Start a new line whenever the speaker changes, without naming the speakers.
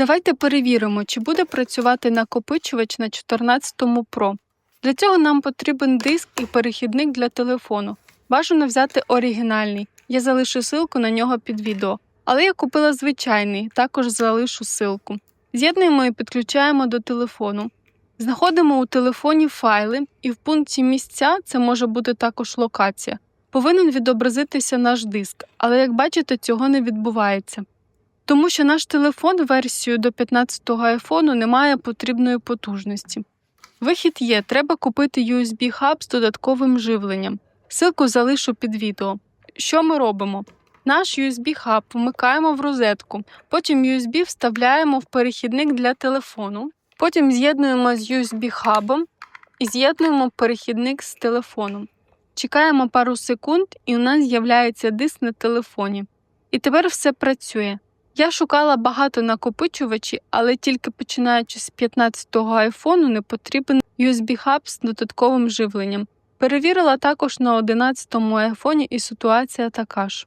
Давайте перевіримо, чи буде працювати накопичувач на 14 Pro. Для цього нам потрібен диск і перехідник для телефону. Бажано взяти оригінальний. Я залишу ссылку на нього під відео. Але я купила звичайний, також залишу ссылку. З'єднуємо і підключаємо до телефону. Знаходимо у телефоні файли, і в пункті місця це може бути також локація. Повинен відобразитися наш диск, але як бачите, цього не відбувається. Тому що наш телефон версію до 15-го айфону не має потрібної потужності. Вихід є, треба купити USB-хаб з додатковим живленням. Силку залишу під відео. Що ми робимо? Наш USB-хаб вмикаємо в розетку, потім USB вставляємо в перехідник для телефону, потім з'єднуємо з USB-хабом і з'єднуємо перехідник з телефоном. Чекаємо пару секунд, і у нас з'являється диск на телефоні. І тепер все працює. Я шукала багато накопичувачі, але тільки починаючи з 15-го айфону не потрібен USB-хаб з додатковим живленням. Перевірила також на 11-му айфоні і ситуація така ж.